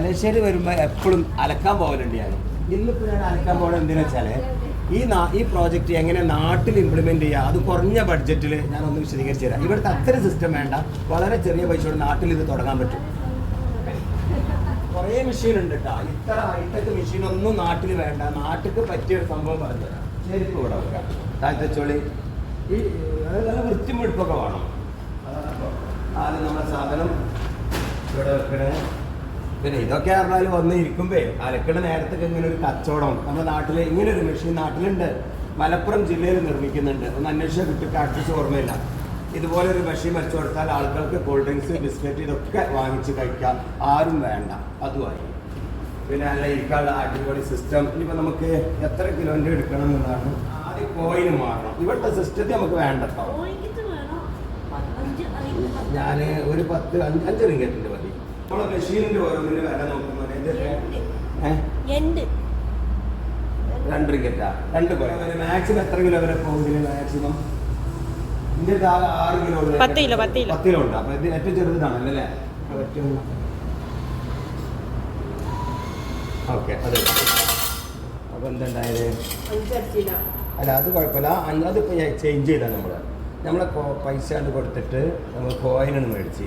തലശ്ശേരി വരുമ്പോൾ എപ്പോഴും അലക്കാൻ പോകലുണ്ട് ഞാൻ ഇന്നിപ്പോൾ ഞാൻ അലക്കാൻ പോകുന്നത് എന്തിനാ വെച്ചാൽ ഈ നാ ഈ പ്രോജക്റ്റ് എങ്ങനെ നാട്ടിൽ ഇംപ്ലിമെന്റ് ചെയ്യുക അത് കുറഞ്ഞ ബഡ്ജറ്റിൽ ഞാൻ ഒന്ന് വിശദീകരിച്ച് തരാം. ഇവിടുത്തെ അത്ര സിസ്റ്റം വേണ്ട. വളരെ ചെറിയ പൈസയോട് നാട്ടിൽ ഇത് തുടങ്ങാൻ പറ്റും. കുറേ മെഷീൻ ഉണ്ട് കേട്ടോ ഇത്ര ഹൈടെക് മെഷീൻ ഒന്നും നാട്ടിൽ വേണ്ട. നാട്ടിൽ പറ്റിയ ഒരു സംഭവം പറഞ്ഞു തരാം. ശരിക്കും ഇവിടെ വെക്കാം. താഴ്ത്തച്ചോളി ഈ നല്ല വൃത്തിമെടുപ്പൊക്കെ വേണം. ആദ്യം നമ്മുടെ സാധനം ഇവിടെ വെക്കണേ. പിന്നെ ഇതൊക്കെ പറഞ്ഞാൽ വന്ന് ഇരിക്കുമ്പേ അലക്കണ നേരത്തൊക്കെ ഇങ്ങനെ ഒരു കച്ചവടം. നമ്മുടെ നാട്ടിൽ ഇങ്ങനെ ഒരു മെഷീൻ നാട്ടിലുണ്ട്. മലപ്പുറം ജില്ലയിൽ നിർമ്മിക്കുന്നുണ്ട്. ഒന്ന് അന്വേഷിച്ചാൽ കിട്ടും. അഡ്രസ് ഓർമ്മയില്ല. ഇതുപോലെ ഒരു മെഷീൻ വെച്ചു കൊടുത്താൽ ആൾക്കാർക്ക് കൂൾ ഡ്രിങ്ക്സ് ബിസ്ക്കറ്റ് ഇതൊക്കെ വാങ്ങിച്ച് കഴിക്കാം. ആരും വേണ്ട. അതുമായി. പിന്നെ അല്ല ഇരിക്കാനുള്ള അടിപൊളി സിസ്റ്റം ഇനിയിപ്പോൾ നമുക്ക് എത്ര കിലോന്റെ എടുക്കണം എന്നുള്ളതാണ്. ആദ്യം കോയിന് മാറണം. ഇവിടുത്തെ സിസ്റ്റത്തിൽ നമുക്ക് വേണ്ട കേട്ടോ ഓയിക്കിട്ട് വേണോ? അഞ്ച് അഞ്ച് ഞാൻ ഒരു പത്ത് അഞ്ച് അഞ്ച് റിങ്കറ്റിന്റെ മതി. നമ്മളെ വില എണ്ട് രണ്ട് രണ്ട് മാക്സിമം എത്ര കിലോ വരെ മാക്സിമം ആറ് കിലോ ഉള്ള പത്ത് കിലോ, പത്ത് കിലോ. പത്ത് കിലോ ഉണ്ട്. അപ്പോൾ ഇത് ഏറ്റവും ചെറുതാണല്ലോ അല്ലേ ഓക്കെ അതെ അപ്പോൾ എന്തുണ്ടായത് അഞ്ചടിച്ചില്ല അല്ല അത് കുഴപ്പമില്ല. അതിപ്പോൾ ചേഞ്ച് ചെയ്താൽ നമ്മൾ നമ്മളെ. പൈസ കൊണ്ട് കൊടുത്തിട്ട് നമ്മൾ കോയിനാണ് മേടിച്ച്.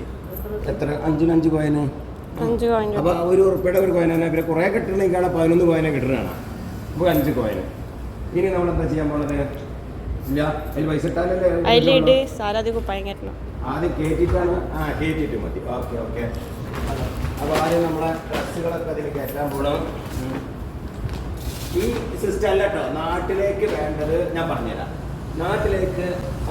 എത്ര? അഞ്ചിന് അഞ്ച് കോയിന്? അഞ്ച് കോയിൻ അപ്പോൾ ഒരു ഉറുപ്പയുടെ ഒരു കോയിനാണ്. പിന്നെ കുറെ കിട്ടണമെങ്കിൽ പതിനൊന്ന് കോയിനെ കിട്ടുന്നതാണ് അപ്പോൾ അഞ്ച് കോയിന്. ഇനി നമ്മൾ എന്താ ചെയ്യാൻ പോണത്? ഇല്ല അതിൽ പൈസ ഇട്ടാലല്ലേ അതിലിട്ട് സാലാതി കുപ്പായം കയറ്റണം. ആദ്യം ആ കയറ്റിയിട്ട് മതി. Okay okay. അപ്പോൾ ആദ്യം നമ്മളെ ഡ്രസ്സുകളൊക്കെ അതിൽ കയറ്റാൻ പോകണം ഈ സിസ്റ്റം അല്ല കേട്ടോ നാട്ടിലേക്ക് വേണ്ടത് ഞാൻ പറഞ്ഞുതരാം. നാട്ടിലേക്ക്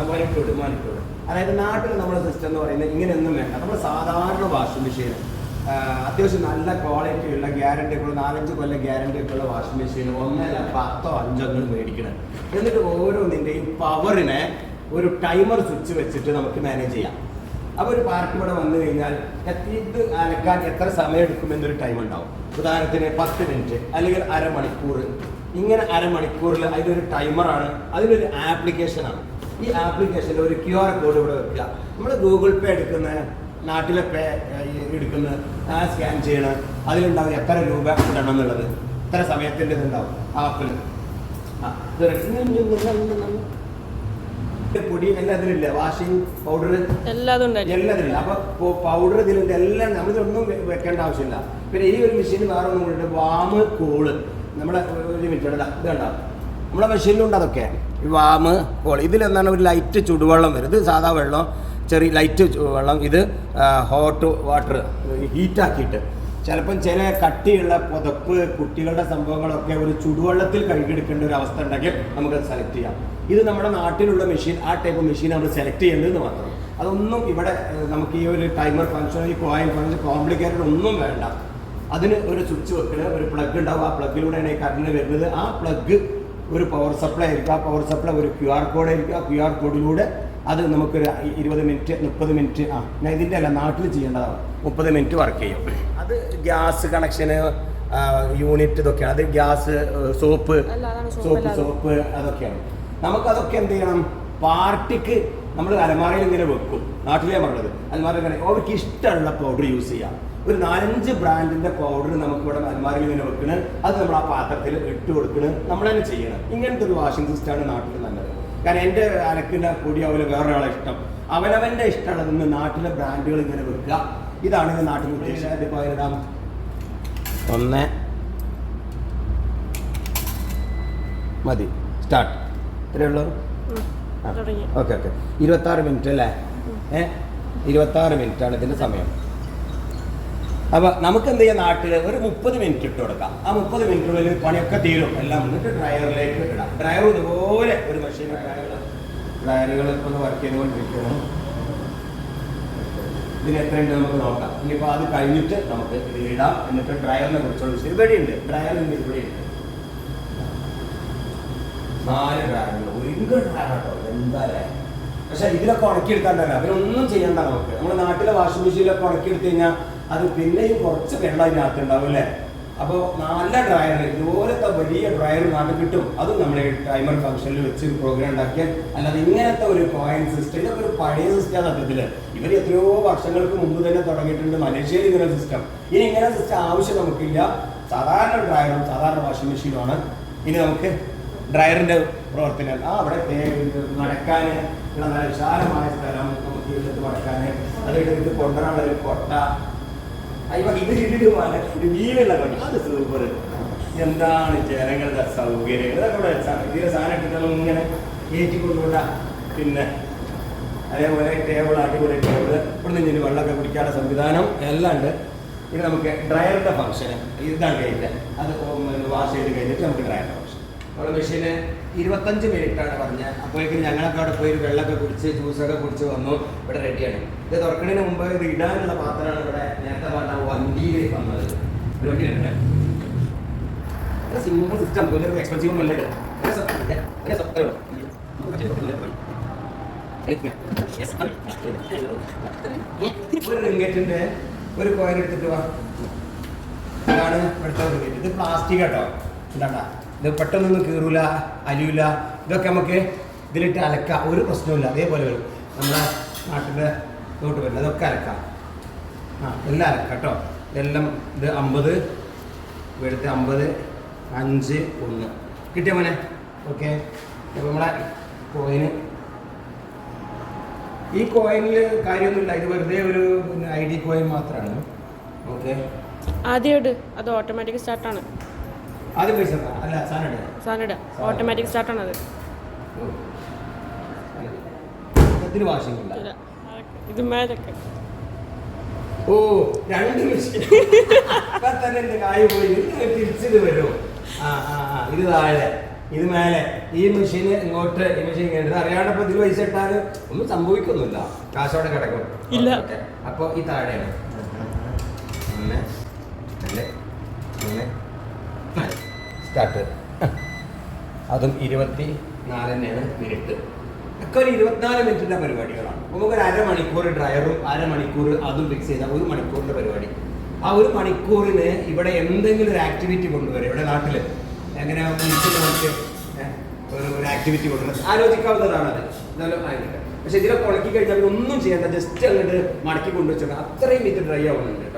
മണിക്കൂർ മണിക്കൂർ അതായത് നാട്ടിൽ നമ്മുടെ സിസ്റ്റം എന്ന് പറയുന്നത് ഇങ്ങനെയൊന്നും വേണ്ട. നമ്മൾ സാധാരണ വാഷിംഗ് മെഷീൻ അത്യാവശ്യം നല്ല ക്വാളിറ്റി ഉള്ള ഗ്യാരണ്ടി ഒക്കെ ഉള്ള നാലഞ്ച് കൊല്ലം ഗ്യാരണ്ടി ഒക്കെ ഉള്ള വാഷിംഗ് മെഷീൻ ഒന്നല്ല പത്തോ അഞ്ചോ നിങ്ങൾ മേടിക്കണം. എന്നിട്ട് ഓരോന്നിന്റെയും പവറിനെ ഒരു ടൈമർ സ്വിച്ച് വെച്ചിട്ട് നമുക്ക് മാനേജ് ചെയ്യാം. അപ്പോൾ ഒരു പാർട്ടി ഇവിടെ വന്നു കഴിഞ്ഞാൽ ഇത് അലക്കാൻ എത്ര സമയം എടുക്കുമെന്നൊരു ടൈം ഉണ്ടാവും. ഉദാഹരണത്തിന് പത്ത് മിനിറ്റ് അല്ലെങ്കിൽ അരമണിക്കൂർ ഇങ്ങനെ അരമണിക്കൂറിൽ അതിലൊരു ടൈമറാണ് അതിലൊരു ആപ്ലിക്കേഷനാണ് ഈ ആപ്ലിക്കേഷനിൽ ഒരു ക്യു ആർ കോഡ് ഇവിടെ വെക്കുക. നമ്മൾ ഗൂഗിൾ പേ എടുക്കുന്ന നാട്ടിലെ പേ എടുക്കുന്ന ആ സ്കാൻ ചെയ്യണ അതിലുണ്ടാവും എത്ര രൂപ ഇടണം എന്നുള്ളത് എത്ര സമയത്തിന്റെ ഇതുണ്ടാവും ആപ്പിൽ. പൊടി എല്ലാം ഇതിലില്ല. വാഷിംഗ് പൗഡർ എല്ലാതും എല്ലാത്തിനും അപ്പൊ പൗഡർ ഇതിലുണ്ട് എല്ലാം നമ്മളിതൊന്നും വെക്കേണ്ട ആവശ്യമില്ല. പിന്നെ ഈ ഒരു മെഷീൻ വേറെ ഒന്നും കൂടി വാമ് കോൾ. നമ്മളെ ഒരു മിനിറ്റ് ഇതുണ്ടാവും ഇത് കണ്ടോ നമ്മളെ മെഷീനിലുണ്ട് അതൊക്കെ. വാമ് ഹോൾ ഇതിലെന്താണ് ഒരു ലൈറ്റ് ചുടുവെള്ളം വരും. ഇത് സാധാ വെള്ളം ചെറിയ ലൈറ്റ് വെള്ളം ഇത് ഹോട്ട് വാട്ടർ ഹീറ്റാക്കിയിട്ട് ചിലപ്പം ചില കട്ടിയുള്ള പുതപ്പ് കുട്ടികളുടെ സംഭവങ്ങളൊക്കെ ഒരു ചുടുവെള്ളത്തിൽ കഴുകിയെടുക്കേണ്ട ഒരു അവസ്ഥ ഉണ്ടെങ്കിൽ നമുക്ക് സെലക്ട് ചെയ്യാം. ഇത് നമ്മുടെ നാട്ടിലുള്ള മെഷീൻ ആ ടൈപ്പ് മെഷീൻ നമ്മൾ സെലക്ട് ചെയ്യേണ്ടതെന്ന് മാത്രം. അതൊന്നും ഇവിടെ നമുക്ക് ഈ ഒരു ടൈമർ ഫംഗ്ഷൻ ഈ കോയിൽ ഫംഗ്ഷൻ കോംപ്ലിക്കേറ്റഡ് ഒന്നും വേണ്ട. അതിന് ഒരു സ്വിച്ച് വെക്കണ ഒരു പ്ലഗ് ഉണ്ടാവും. ആ പ്ലഗിലൂടെയാണ് ഈ കറണ്ട് വരുന്നത്. ആ പ്ലഗ് ഒരു പവർ സപ്ലൈ ആയിരിക്കും. ആ പവർ സപ്ലൈ ഒരു ക്യു ആർ കോഡ് ആയിരിക്കും. ആ ക്യു ആർ കോഡിലൂടെ അത് നമുക്കൊരു ഇരുപത് മിനിറ്റ് മുപ്പത് മിനിറ്റ് ആ ഞാൻ ഇതിന്റെ അല്ല നാട്ടിൽ ചെയ്യേണ്ടതാണ്. മുപ്പത് മിനിറ്റ് വർക്ക് ചെയ്യും. അത് ഗ്യാസ് കണക്ഷൻ യൂണിറ്റ് ഇതൊക്കെയാണ്. അത് ഗ്യാസ് സോപ്പ് സോപ്പ്. സോപ്പ് അതൊക്കെയാണ്. നമുക്കതൊക്കെ എന്ത് ചെയ്യണം? പാർട്ടിക്ക് നമ്മൾ അലമാരയിൽ ഇങ്ങനെ വെക്കും. നാട്ടിലേ പറഞ്ഞത്. ഇങ്ങനെ അവർക്ക് ഇഷ്ടമുള്ള പൗഡർ യൂസ് ചെയ്യാം. ഒരു നാലഞ്ച് ബ്രാൻഡിന്റെ പൗഡർ നമുക്ക് ഇവിടെ അലമാരയിൽ ഇങ്ങനെ വെക്കണ്. അത് നമ്മൾ ആ പാത്രത്തിൽ ഇട്ട് കൊടുക്കണ്. നമ്മൾ തന്നെ ചെയ്യണം. ഇങ്ങനത്തെ ഒരു വാഷിംഗ് സിസ്റ്റമാണ് നാട്ടിൽ നല്ലത്. കാരണം എന്റെ അലക്കിന്റെ കൂടി അവന് വേറൊരാളെ ഇഷ്ടം. അവനവന്റെ ഇഷ്ടമുള്ളതെന്ന് നാട്ടിലെ ബ്രാൻഡുകൾ ഇങ്ങനെ വെക്കുക. ഇതാണ് ഇത് നാട്ടിൽ ഉദ്ദേശിച്ചത്. അതിനിടാം ഒന്ന്. മതി. സ്റ്റാർട്ട് ഇത്രയേ ഉള്ളൂ. തുടങ്ങി. Okay okay. ഇരുപത്താറ് മിനിറ്റ് അല്ലേ? ഏ? ഇരുപത്താറ് ആണ് ഇതിന്റെ സമയം. അപ്പോൾ നമുക്ക് എന്ത് ചെയ്യാം നാട്ടിൽ ഒരു മുപ്പത് മിനിറ്റ് ഇട്ട് കൊടുക്കാം. ആ മുപ്പത് മിനിറ്റിനുള്ളിൽ പണിയൊക്കെ തീരും. എല്ലാം എന്നിട്ട് ഡ്രയറിലേക്ക് ഇടാം ഡ്രയർ ഇതുപോലെ ഒരു മെഷീൻ ഡ്രയറുകൾ ഡ്രയറുകൾ വർക്ക് ചെയ്തുകൊണ്ടിരിക്കുന്നു ഇതിന് എത്രയുണ്ട് നമുക്ക് നോക്കാം. ഇനിയിപ്പോൾ അത് കഴിഞ്ഞിട്ട് നമുക്ക് ഇത് ഇടാം. എന്നിട്ട് ഡ്രയറിനെ കുറിച്ചുള്ള വിഷയം ഇവിടെയുണ്ട്. ഡ്രയറിന്റെ ഇവിടെയുണ്ട്. നാല് ഡ്രയറുകൾ ഒരു ഡ്രയറാട്ടോ എന്താ പക്ഷെ ഇതിലൊക്കെ തന്നെ അവരൊന്നും ചെയ്യണ്ട നമുക്ക് നമ്മുടെ നാട്ടിലെ വാഷിംഗ് മെഷീനിലൊക്കെ ഉണക്കിയെടുത്തു കഴിഞ്ഞാൽ അത് പിന്നെയും കുറച്ച് വെള്ളം അതിനകത്ത് ഉണ്ടാവും അല്ലേ? അപ്പോൾ നല്ല ഡ്രയർ ഇതുപോലത്തെ വലിയ ഡ്രയർ നാട്ടിൽ കിട്ടും. അതും നമ്മൾ ടൈമർ ഫംഗ്ഷനിൽ വെച്ച് പ്രോഗ്രാം ഉണ്ടാക്കിയാൽ അല്ലാതെ ഇങ്ങനത്തെ ഒരു പോയിന്റ് സിസ്റ്റം ഇതൊക്കെ ഒരു പഴയ സിസ്റ്റം സത്യത്തിൽ. ഇവർ എത്രയോ വർഷങ്ങൾക്ക് മുമ്പ് തന്നെ തുടങ്ങിയിട്ടുണ്ട് മലേഷ്യയിൽ ഇങ്ങനെ സിസ്റ്റം ഇനി ഇങ്ങനെ സിസ്റ്റം ആവശ്യം നമുക്കില്ല. സാധാരണ ഡ്രയറും സാധാരണ വാഷിംഗ് മെഷീനുമാണ് ഇനി നമുക്ക് ഡ്രയറിന്റെ പ്രവർത്തനം. ആ അവിടെ നടക്കാൻ ഉള്ള നല്ല വിശാലമായ സ്ഥലം നമുക്ക് ഇതിട്ട് നടക്കാൻ അത് എടുത്ത് കൊണ്ടുവരാനുള്ള ഒരു കൊട്ട. ഇത് ഇട്ടിട്ട് ഒരു വീലുള്ള കൊട്ട അത് സൂപ്പർ എന്താണ് ജനങ്ങളുടെ സൗകര്യം ഇതൊക്കെ ഇവിടെ ഇതിലെ സാധനം ഇട്ടിട്ടുള്ള ഇങ്ങനെ കയറ്റി പിന്നെ അതേപോലെ ടേബിൾ അടിപൊളി ടേബിൾ ഇവിടെ നിന്ന് വെള്ളമൊക്കെ കുടിക്കാനുള്ള സംവിധാനം എല്ലാം ഉണ്ട്. പിന്നെ നമുക്ക് ഡ്രയറിന്റെ ഫംഗ്ഷൻ ഇതാണ് കഴിഞ്ഞിട്ട് അത് വാഷ് ചെയ്ത് കഴിഞ്ഞിട്ട് നമുക്ക് ഡ്രയറിന്റെ നമ്മുടെ മെഷീന് ഇരുപത്തഞ്ച് മിനിറ്റ് ആണ് പറഞ്ഞത്. അപ്പോഴേക്കും ഞങ്ങളൊക്കെ അവിടെ പോയി ഒരു വെള്ളമൊക്കെ കുടിച്ച് ജ്യൂസൊക്കെ കുടിച്ച് വന്നു. ഇവിടെ റെഡിയാണ് ഇത് തുറക്കുന്നതിന് മുമ്പ് ഇത് ഇടാനുള്ള പാത്രമാണ് ഇവിടെ നേരത്തെ പറഞ്ഞ വണ്ടിയിൽ വന്നത്. സിമ്പിൾ സിസ്റ്റം വലിയ എക്സ്പെൻസീവ് അല്ലേ? ഒരു റിങ്കറ്റിന്റെ ഒരു കോയിൻ എടുത്തിട്ട് വാ. ഇതാണ് ഇവിടുത്തെ റിംഗറ്റ് ഇത് പ്ലാസ്റ്റിക് കേട്ടോ ഇത് പെട്ടെന്നൊന്നും കീറൂല അലിയൂല. ഇതൊക്കെ നമുക്ക് ഇതിലിട്ട് അലക്കാം. ഒരു പ്രശ്നവുമില്ല. അതേപോലെ വരും. നമ്മുടെ നാട്ടിലെ തോട്ട് വരില്ല അതൊക്കെ അലക്കാം. ആ എല്ലാം അലക്കാം കേട്ടോ. ഇതെല്ലാം ഇത് അമ്പത് ഇവിടുത്തെ അമ്പത് അഞ്ച് ഒന്ന്. കിട്ടിയ മോനെ? ഓക്കെ. അപ്പോൾ നമ്മളെ കോയിന് ഈ കോയിനിൽ കാര്യമൊന്നുമില്ല. ഇത് വെറുതെ ഒരു ഐ ഡി കോയിൻ മാത്രമാണ്. ഓക്കെ. ആദ്യമായിട്ട് അത് ഓട്ടോമാറ്റിക് സ്റ്റാർട്ടാണ് ആദ്യം പൈസ അല്ല സാധനം. ഓട്ടോമാറ്റിക് സ്റ്റാർട്ടാണ് അത്. ഇതിന് വാഷിംഗ് ഇല്ല. ഇത് മേലൊക്കെ. ഓ രണ്ട് മെഷീൻ തന്നെ എന്റെ കായ് പോയി. ഇത് തിരിച്ചിത് വരും. ആ ആ ആ ഇത് താഴെ. ഇത് മേലെ. ഈ മെഷീൻ ഇങ്ങോട്ട് ഈ മെഷീൻ ഇങ്ങോട്ട്. അറിയാണ്ടപ്പോ ഇതിൽ പൈസ ഇട്ടാൽ ഒന്നും സംഭവിക്കൊന്നുമില്ല കാശോടെ കിടക്കും. ഇല്ല. അപ്പൊ ഈ താഴെയാണ്. രണ്ട് മൂന്ന് നാല് സ്റ്റാർട്ട് അതും ഇരുപത്തി നാല് തന്നെയാണ് മിനിറ്റ് ഒക്കെ ഒരു ഇരുപത്തിനാല് മിനിറ്റിന്റെ പരിപാടികളാണ്. നമുക്ക് ഒരു അരമണിക്കൂർ ഡ്രയറും അരമണിക്കൂർ അതും ഫിക്സ് ചെയ്ത ഒരു മണിക്കൂറിന്റെ പരിപാടി. ആ ഒരു മണിക്കൂറിന് ഇവിടെ എന്തെങ്കിലും ഒരു ആക്ടിവിറ്റി കൊണ്ടുവരും ഇവിടെ നാട്ടിൽ എങ്ങനെ നമുക്ക് ഒരു ഒരു ആക്ടിവിറ്റി കൊണ്ടുവരും ആലോചിക്കാവുന്നതാണ് അത്. എന്നാലും ആയിരിക്കും പക്ഷെ ഇതിലൊക്കെ ഉണക്കി കഴിഞ്ഞാൽ ഒന്നും ചെയ്യേണ്ട ജസ്റ്റ് അങ്ങോട്ട് മടക്കി കൊണ്ടുവച്ചിട്ടുണ്ട് അത്രയും ഇത് ഡ്രൈ ആവുന്നുണ്ട്.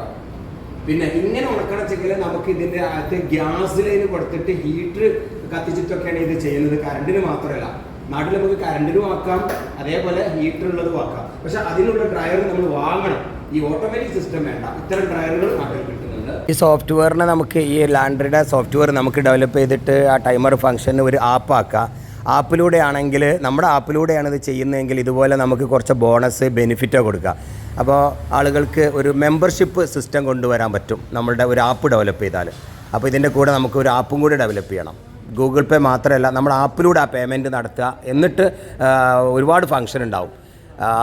പിന്നെ ഇങ്ങനെ ഉണക്കണച്ചെങ്കിൽ നമുക്ക് ഇതിന്റെ അകത്ത് ഗ്യാസ് ലൈൻ കൊടുത്തിട്ട് ഹീറ്റർ കത്തിച്ചിട്ടൊക്കെയാണ് ഇത് ചെയ്യുന്നത്. കറണ്ടിന് മാത്രമല്ല. നാട്ടിൽ നമുക്ക് കറണ്ടിനും ആക്കാം അതേപോലെ ഹീറ്റർ ഉള്ളതും ആക്കാം. പക്ഷെ അതിനുള്ള ഡ്രയർ നമ്മൾ വാങ്ങണം. ഈ ഓട്ടോമാറ്റിക് സിസ്റ്റം വേണ്ട. ഇത്തരം ഡ്രയറുകൾ നാട്ടിൽ കിട്ടുന്നുണ്ട്. ഈ സോഫ്റ്റ്വെയറിനെ നമുക്ക് ഈ ലാൻഡ്രിയുടെ സോഫ്റ്റ്വെയർ നമുക്ക് ഡെവലപ്പ് ചെയ്തിട്ട് ആ ടൈമർ ഫംഗ്ഷന് ഒരു ആപ്പ് ആക്കാം. ആപ്പിലൂടെ ആണെങ്കിൽ നമ്മുടെ ആപ്പിലൂടെയാണ് ഇത് ചെയ്യുന്നതെങ്കിൽ ഇതുപോലെ നമുക്ക് കുറച്ച് ബോണസ് ബെനിഫിറ്റോ കൊടുക്കുക അപ്പോൾ ആളുകൾക്ക് ഒരു മെമ്പർഷിപ്പ് സിസ്റ്റം കൊണ്ടുവരാൻ പറ്റും നമ്മളുടെ ഒരു ആപ്പ് ഡെവലപ്പ് ചെയ്താൽ. അപ്പോൾ ഇതിന്റെ കൂടെ നമുക്ക് ഒരു ആപ്പും കൂടി ഡെവലപ്പ് ചെയ്യണം. ഗൂഗിൾ പേ മാത്രമല്ല നമ്മുടെ ആപ്പിലൂടെ ആ പേയ്മെന്റ് നടത്തുക. എന്നിട്ട് ഒരുപാട് ഫങ്ഷൻ ഉണ്ടാവും.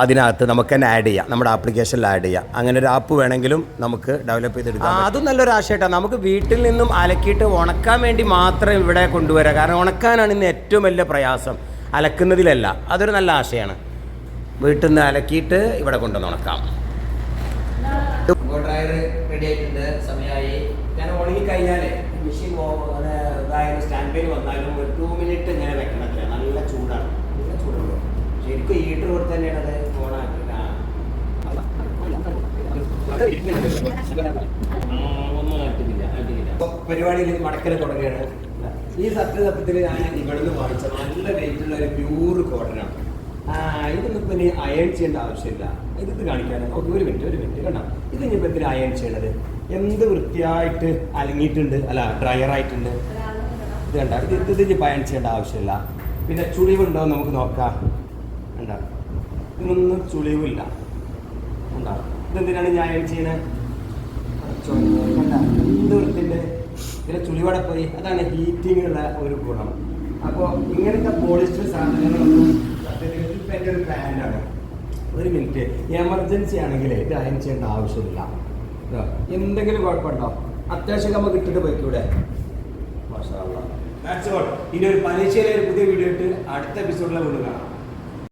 അതിനകത്ത് നമുക്ക് തന്നെ ആഡ് ചെയ്യാം. നമ്മുടെ ആപ്ലിക്കേഷനിൽ ആഡ് ചെയ്യാം. അങ്ങനെ ഒരു ആപ്പ് വേണമെങ്കിലും നമുക്ക് ഡെവലപ്പ് ചെയ്തെടുക്കാം അതും നല്ലൊരു ആശയമായിട്ടാണ് നമുക്ക് വീട്ടിൽ നിന്നും അലക്കിയിട്ട് ഉണക്കാൻ വേണ്ടി മാത്രം ഇവിടെ കൊണ്ടുവരാം. കാരണം ഉണക്കാനാണ് ഇന്ന് ഏറ്റവും വലിയ പ്രയാസം. അലക്കുന്നതിലല്ല. അതൊരു നല്ല ആശയമാണ് വീട്ടിൽ നിന്ന് അലക്കിയിട്ട് ഇവിടെ കൊണ്ടുവന്ന് ഉണക്കാം. ഡ്രയർ റെഡി ആയിട്ടുണ്ട്. സമയമായി. ഞാൻ ഉണങ്ങി കഴിഞ്ഞാൽ മെഷീൻ സ്റ്റാൻഡ് ബൈ വന്നാലും ഒരു ടു മിനിറ്റ് ഇങ്ങനെ വെക്കണത്തില്ല നല്ല ചൂടാണ് നല്ല ചൂടുള്ളൂ ശരിക്കും ഹീറ്റർ കൊടുത്ത് തന്നെയാണ് അത് പരിപാടിയിൽ മടക്കൽ തുടങ്ങുകയാണ്. ഈ സത്യസത്യത്തിൽ ഞാൻ ഇവിടുന്ന് വാങ്ങിച്ച നല്ല വെയിറ്റുള്ള ഒരു പ്യൂർ കോട്ടനാണ് ഇതൊന്നും പിന്നെ അയൺ ചെയ്യേണ്ട ആവശ്യമില്ല. ഇതിത് കാണിക്കാൻ ഒരു മിനിറ്റ് ഒരു മിനിറ്റ് കണ്ടോ? ഇത് ഇനിയിപ്പോൾ എന്തിനാ അയൺ ചെയ്യണത്? എന്ത് വൃത്തിയായിട്ട് അലങ്ങിയിട്ടുണ്ട്? അല്ല ഡ്രയർ ആയിട്ടുണ്ട്. ഇത് കണ്ട? ഇത് ഇത് ഇനി അയൺ ചെയ്യേണ്ട ആവശ്യമില്ല. പിന്നെ ചുളിവുണ്ടോ നമുക്ക് നോക്കാം. കണ്ട ഇതിനൊന്നും ചുളിവില്ല. കണ്ടോ ഇതെന്തിനാണ് ഞാൻ ചെയ്യുന്നത്? വൃത്തിന്റെ ഇതിലെ ചുളിവട പോയി? അതാണ് ഹീറ്റിങ്ങിനുള്ള ഒരു ഗുണം. അപ്പോൾ ഇങ്ങനത്തെ പോളിസ്റ്റർ സാധനങ്ങളൊന്നും സത്യത്തിൽ എന്റെ ഒരു പാന്റാണ് ഒരു മിനിറ്റ് എമർജൻസി ആണെങ്കിൽ ഇത് അയൻ ചെയ്യേണ്ട ആവശ്യമില്ല. ഇതാ, എന്തെങ്കിലും കുഴപ്പമുണ്ടോ? അത്യാവശ്യം നമുക്ക് ഇട്ടിട്ട് പോയിക്കൂടെ? മാഷാ. ഇനി ഒരു പരീക്ഷയിലെ ഒരു പുതിയ വീഡിയോ ഇട്ട് അടുത്ത എപ്പിസോഡിലെ വീണ്ടും കാണാം.